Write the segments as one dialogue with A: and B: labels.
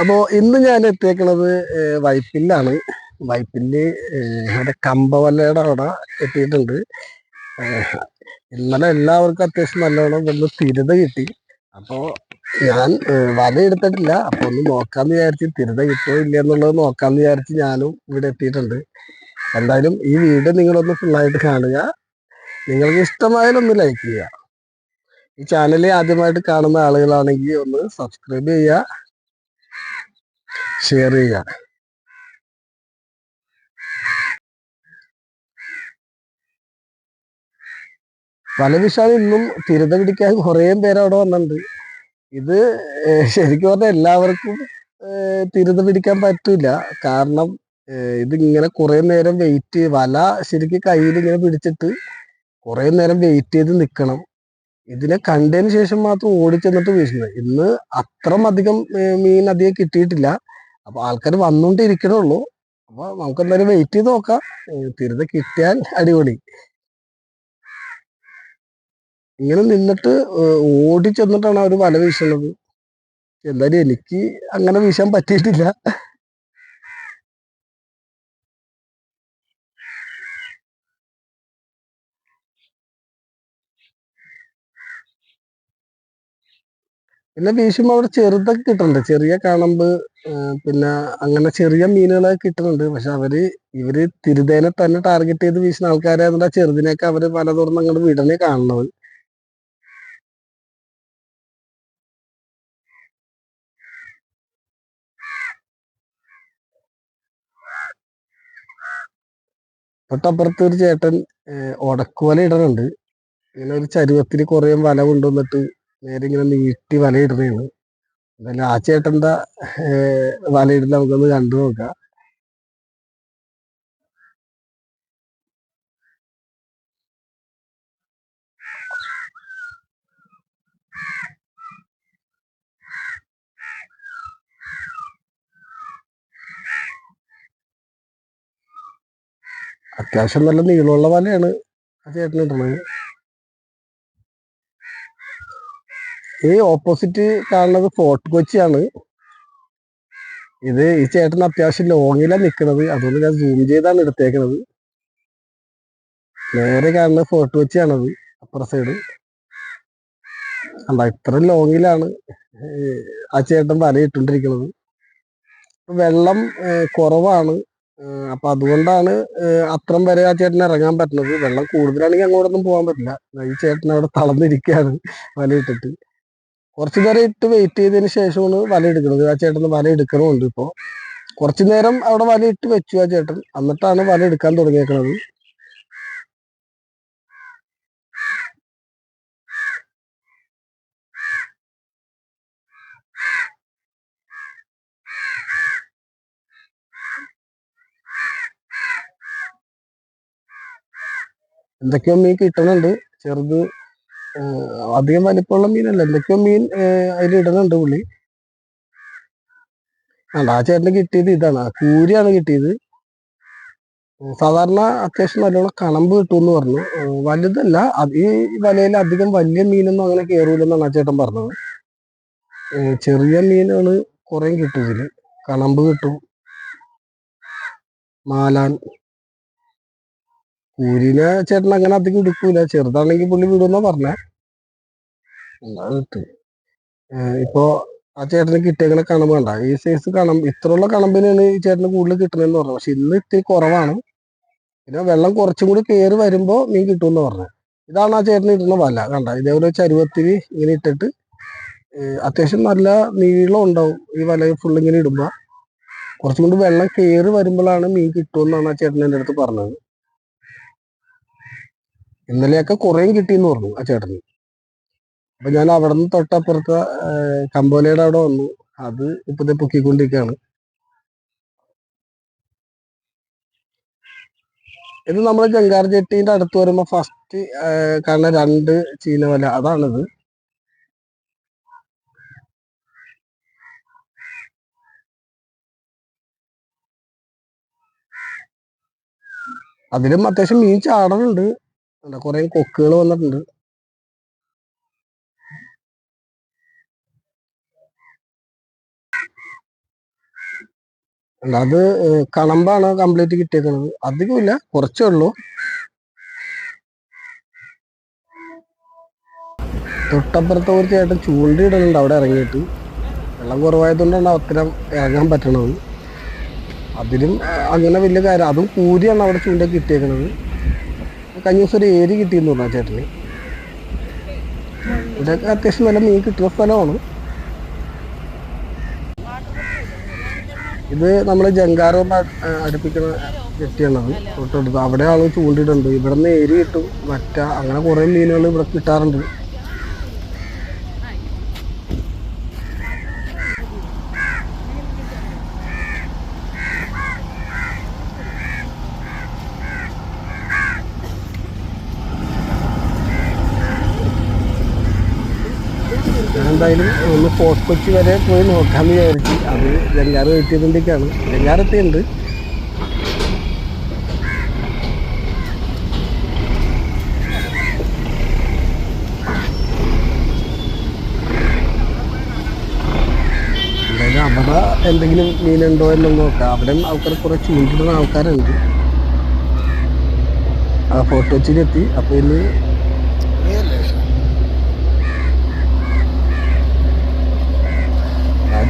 A: അപ്പോ ഇന്ന് ഞാൻ എത്തിയേക്കുന്നത് വൈപ്പില്ലാണ്. വൈപ്പിൽ ഇവിടെ കമ്പവല്ലയുടെ അവിടെ എത്തിയിട്ടുണ്ട്. ഇന്നലെ എല്ലാവർക്കും അത്യാവശ്യം നല്ലോണം ഇവിടുന്ന് തിരുത കിട്ടി. അപ്പോ ഞാൻ വല എടുത്തിട്ടില്ല. അപ്പൊ ഒന്ന് നോക്കാന്ന് വിചാരിച്ച് തിരുത കിട്ടുമോ ഇല്ല എന്നുള്ളത് നോക്കാന്ന് വിചാരിച്ച് ഞാനും ഇവിടെ എത്തിയിട്ടുണ്ട്. എന്തായാലും ഈ വീഡിയോ നിങ്ങളൊന്ന് ഫുള്ളായിട്ട് കാണുക. നിങ്ങൾക്ക് ഇഷ്ടമായാലും ഒന്ന് ലൈക്ക് ചെയ്യുക. ഈ ചാനൽ ആദ്യമായിട്ട് കാണുന്ന ആളുകളാണെങ്കിൽ ഒന്ന് സബ്സ്ക്രൈബ് ചെയ്യുക. ഷെയർ ചെയ്യുക. വനവിശാൽ ഇന്നും തിരുത പിടിക്കാൻ കുറേ പേര് അവിടെ വന്നിട്ടുണ്ട്. ഇത് ശരിക്കും പറഞ്ഞാൽ എല്ലാവർക്കും തിരുത പിടിക്കാൻ പറ്റൂല. കാരണം ഇതിങ്ങനെ കുറെ നേരം വെയിറ്റ് വല ശരിക്കും കയ്യിൽ ഇങ്ങനെ പിടിച്ചിട്ട് കുറെ നേരം വെയിറ്റ് ചെയ്ത് നിൽക്കണം ഇതിനെ കണ്ടതിന് ശേഷം മാത്രം ഓടിച്ചെന്നിട്ട് വീശുന്നത്. ഇന്ന് അത്രയും അധികം മീൻ അധികം കിട്ടിയിട്ടില്ല. അപ്പൊ ആൾക്കാർ വന്നുകൊണ്ടിരിക്കണുള്ളൂ അപ്പൊ നമുക്ക് എന്തായാലും വെയിറ്റ് ചെയ്ത് നോക്കാം. തിരുത കിട്ടിയാൽ അടിപൊളി. ഇങ്ങനെ നിന്നിട്ട് ഓടി ചെന്നിട്ടാണ് അവർ വല വീശുന്നത് എന്തായാലും എനിക്ക് അങ്ങനെ വീശാൻ പറ്റിയിട്ടില്ല. പിന്നെ വീശുമ്പോൾ അവിടെ ചെറുതൊക്കെ കിട്ടുന്നുണ്ട് ചെറിയ കാണമ്പ് പിന്നെ അങ്ങനെ ചെറിയ മീനുകളൊക്കെ കിട്ടുന്നുണ്ട് പക്ഷെ അവർ ഇവർ തിരുതേനെ തന്നെ ടാർഗറ്റ് ചെയ്ത് വീശുന്ന ആൾക്കാരായതുകൊണ്ട് ആ ചെറുതിനെയൊക്കെ അവർ പല തുറന്ന് അങ്ങോട്ട് വിടണേ കാണുന്നത്. തൊട്ടപ്പുറത്ത് ഒരു ചേട്ടൻ ഏഹ് ഉടക്കുവല ഇടുന്നുണ്ട് ഇങ്ങനെ ഒരു ചരുവത്തിൽ കുറേ വല കൊണ്ടുവന്നിട്ട് നേരെ ഇങ്ങനെ നീട്ടി വലയിടുന്നതാണ്. എന്തായാലും ആ ചേട്ടന്റെ വലയിടുന്ന നമുക്കൊന്ന് കണ്ടു നോക്കാം. അത്യാവശ്യം നല്ല നീളമുള്ള വലയാണ് ആ ചേട്ടൻ ഈ ഓപ്പോസിറ്റ് കാണുന്നത് ഫോർട്ട് കൊച്ചിയാണ് ഇത് ഈ ചേട്ടൻ അത്യാവശ്യം ലോങ്ങിലാണ് നിൽക്കുന്നത് അതുകൊണ്ട് ഞാൻ സൂം ചെയ്താണ് എടുത്തേക്കുന്നത് നേരെ കാണുന്നത് ഫോർട്ട് കൊച്ചിയാണത് അപ്പുറ സൈഡ് അല്ല ഇത്ര ലോങ്ങിലാണ് ആ ചേട്ടൻ വല ഇട്ടുകൊണ്ടിരിക്കുന്നത് വെള്ളം കുറവാണ്. അപ്പൊ അതുകൊണ്ടാണ് അത്രം വരെ ആ ചേട്ടൻ ഇറങ്ങാൻ പറ്റുന്നത്. വെള്ളം കൂടുതലാണെങ്കിൽ അങ്ങോട്ടൊന്നും പോകാൻ പറ്റില്ല. ഈ ചേട്ടൻ അവിടെ തളർന്നിരിക്കുകയാണ് വല ഇട്ടിട്ട്. കുറച്ചു നേരം ഇട്ട് വെയിറ്റ് ചെയ്തതിന് ശേഷമാണ് വല എടുക്കുന്നത്. ആ ചേട്ടൻ വല എടുക്കണമുണ്ട് ഇപ്പോ. കുറച്ചു നേരം അവിടെ വല ഇട്ട് വെച്ചു ആ ചേട്ടൻ. എന്നിട്ടാണ് വല എടുക്കാൻ തുടങ്ങിയേക്കുന്നത് എന്തൊക്കെയോ മീൻ കിട്ടുന്നുണ്ട് ചെറുത് അധികം വലിപ്പമുള്ള മീനല്ല. എന്തൊക്കെയോ മീൻ അതിൽ ഇടുന്നുണ്ട് പുള്ളി. അല്ല ആ ചേട്ടന് കിട്ടിയത് ഇതാണ്. കൂരിയാണ് കിട്ടിയത്. സാധാരണ അത്യാവശ്യം നല്ലോണം കണമ്പ് കിട്ടുമെന്ന് പറഞ്ഞു. വലുതല്ല. ഈ വലയിൽ അധികം വലിയ മീനൊന്നും അങ്ങനെ കയറൂലെന്നാണ് ആ ചേട്ടൻ പറഞ്ഞത്. ചെറിയ മീനാണ് കുറേ കിട്ടും ഇതിൽ കണമ്പ് കിട്ടും. മാലാൻ. കൂരിനെ ചേട്ടൻ അങ്ങനെ അധികം എടുക്കൂല. ചെറുതാണെങ്കിൽ പുള്ളി വിടുമെന്നാ പറഞ്ഞേ. ഇപ്പൊ ഇപ്പോ ആ ചേട്ടന് കിട്ടിയങ്ങനെ കണമ്പ് കണ്ട? ഈ സൈസ് കണമ്പ് ഇത്രയുള്ള കണമ്പിനാണ് ഈ ചേട്ടന് കൂടുതൽ കിട്ടണെന്ന് പറഞ്ഞു. പക്ഷെ ഇന്ന് ഇത്തിരി കുറവാണ്. പിന്നെ വെള്ളം കുറച്ചും കൂടി കയറി വരുമ്പോ മീൻ കിട്ടുമെന്ന് പറഞ്ഞു. ഇതാണ് ആ ചേട്ടന് ഇടുന്ന വല. കണ്ട? ഇതേപോലെ ചരുവത്തിൽ ഇങ്ങനെ ഇട്ടിട്ട് അത്യാവശ്യം നല്ല നീളം ഉണ്ടാവും ഈ വല ഫുൾ ഇങ്ങനെ ഇടുമ്പോ. കുറച്ചും കൂടി വെള്ളം കയറി വരുമ്പോഴാണ് മീൻ കിട്ടുമെന്നാണ് ആ ചേട്ടൻ എന്റെ അടുത്ത് പറഞ്ഞത്. ഇന്നലെയൊക്കെ കുറേയും കിട്ടിയെന്ന് പറഞ്ഞു ആ ചേട്ടന്. അപ്പൊ ഞാൻ അവിടെ നിന്ന് തൊട്ടപ്പുറത്തെ കമ്പോലയുടെ അവിടെ വന്നു. അത് ഇപ്പത്തെ പൊക്കിക്കൊണ്ടിരിക്കുകയാണ് ഇത് നമ്മളെ ജങ്കാർ ജെട്ടിന്റെ അടുത്ത് വരുമ്പോ ഫസ്റ്റ് കാണുന്ന രണ്ട് ചീനവല അതാണിത്. അതിലും അത്യാവശ്യം മീൻ ചാടലുണ്ട്. കുറെ കൊക്കുകൾ വന്നിട്ടുണ്ട്. അത് കളമ്പാണ് കംപ്ലീറ്റ് കിട്ടിയേക്കുന്നത് അധികമില്ല കുറച്ചേ ഉള്ളൂ. തൊട്ടപ്പുറത്തെ ഒരു ചൂണ്ടിയിടുന്നുണ്ട് അവിടെ ഇറങ്ങിയിട്ട്. വെള്ളം കുറവായതുകൊണ്ടാണ് അത്തരം ഇറങ്ങാൻ പറ്റണത്. അതിലും അങ്ങനെ വലിയ കാര്യം. അതും കൂരിയാണ് അവിടെ ചൂണ്ട ഇട്ടേക്കണത് കഴിഞ്ഞ ദിവസം ഒരു ഏരി കിട്ടിയെന്ന് പറഞ്ഞു ആ ചേട്ടന്. ഇതൊക്കെ അത്യാവശ്യം നല്ല മീൻ കിട്ടുന്ന സ്ഥലമാണ്. ഇത് നമ്മൾ ജങ്കാറൊന്ന് അടുപ്പിക്കുന്ന കെട്ടിയുള്ളത് തൊട്ടടുത്ത് അവിടെ ആൾ ചൂണ്ടിയിട്ടുണ്ട് ഇവിടെ നിന്ന് ഏരി കിട്ടും. വറ്റ അങ്ങനെ കുറേ മീനുകൾ ഇവിടെ കിട്ടാറുണ്ട്. എന്തായാലും ഒന്ന് ഫോർട്ട് കൊച്ചി വരെ പോയി നോക്കാമെന്ന് വിചാരിച്ചു. അത് ജങ്കാറ് വെയിറ്റ് ചെയ്തുകൊണ്ടിരിക്കുകയാണ് ജങ്കാറ് എത്തിയുണ്ട് എന്തായാലും അവിടെ എന്തെങ്കിലും മീനുണ്ടോ എന്നൊന്ന് നോക്കാം. അവിടെ ആൾക്കാർ കുറെ ചൂണ്ടിടുന്ന ആൾക്കാരുണ്ട്. ആ ഫോർട്ട് കൊച്ചിയിലെത്തി. അപ്പോൾ ഇനി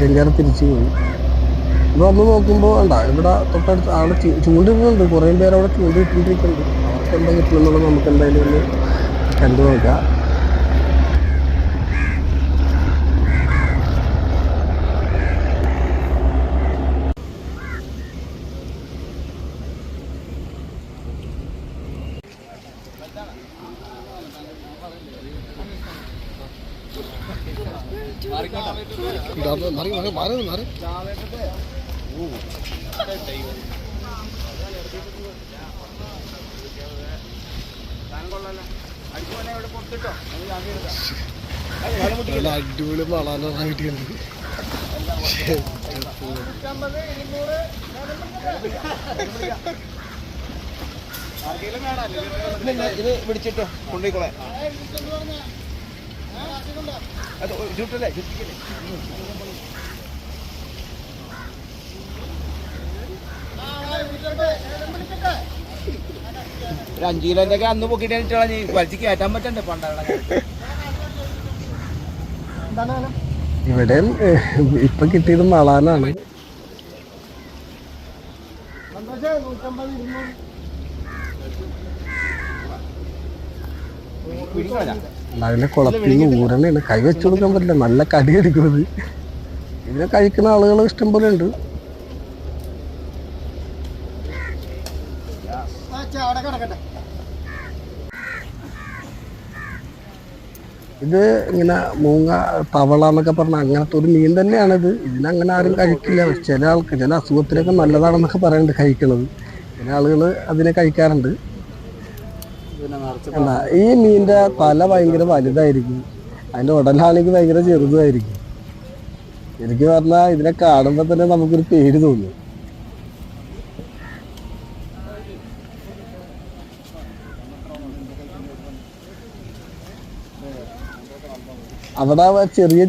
A: ജങ്കാറ് തിരിച്ചു പോയി. ഇത് വന്ന് നോക്കുമ്പോൾ വേണ്ട ഇവിടെ തൊട്ടടുത്ത് ചൂ- ചൂണ്ടിടുന്നുണ്ട്. കുറേ പേര് അവിടെ ചൂണ്ടിട്ടിരിക്കുന്നുണ്ട് അവർക്ക് എന്താ കിട്ടുമെന്നുള്ളത് നമുക്ക് എന്തായാലും ഒന്ന് കണ്ടു നോക്കാം. അടിപൊളി വളാനാണ്
B: ഇത് പിടിച്ചിട്ടോ കൊണ്ടുപോയിക്കോളെ അത് ചുട്ടല്ലേ ഒരു അഞ്ചു കിലോന്റെ ഒക്കെ അന്ന് പൊക്കിട്ട് വലിച്ച് കയറ്റാൻ പറ്റണ്ടേ പണ്ടാണ്
A: ഇവിടെ ഇപ്പൊ കിട്ടിയത് മളാനാണ്. അതിന്റെ കുളത്തിൽ നിന്ന് ഊരണയാണ് കൈ വെച്ചു കൊടുക്കാൻ പറ്റില്ല. നല്ല കടി എടുക്കുന്നത്. ഇതിനെ കഴിക്കുന്ന ആളുകൾ ഇഷ്ടംപോലെ ഉണ്ട്. ഇത് ഇങ്ങനെ മൂങ്ങ തവള എന്നൊക്കെ പറഞ്ഞ അങ്ങനത്തെ ഒരു മീൻ തന്നെയാണിത് ഇതിനങ്ങനെ ആരും കഴിക്കില്ല. ചില ആൾക്ക് ചില അസുഖത്തിനൊക്കെ നല്ലതാണെന്നൊക്കെ പറയുന്നുണ്ട് കഴിക്കണത്. ചില ആളുകൾ അതിനെ കഴിക്കാറുണ്ട്. എന്താ ഈ മീനിന്റെ തല ഭയങ്കര വലുതായിരിക്കും. അതിന്റെ ഉടലാണെങ്കിൽ ഭയങ്കര ചെറുതായിരിക്കും. ശരിക്കും പറഞ്ഞാൽ ഇതിനെ കാണുമ്പോൾ തന്നെ നമുക്കൊരു പേര് തോന്നും. അവിടെ ചെറിയ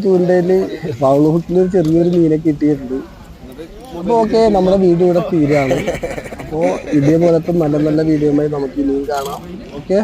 A: പൗൾ ഹുക്കിൽ ഒരു ചെറിയൊരു മീനെ കിട്ടിയിട്ടുണ്ട്. അപ്പൊ ഓക്കെ നമ്മുടെ വീട് ഇവിടെ തീരാണ്. അപ്പോ ഇതേപോലത്തെ നല്ല നല്ല വീഡിയോയുമായി നമുക്ക് ഇനിയും കാണാം. ഓക്കെ?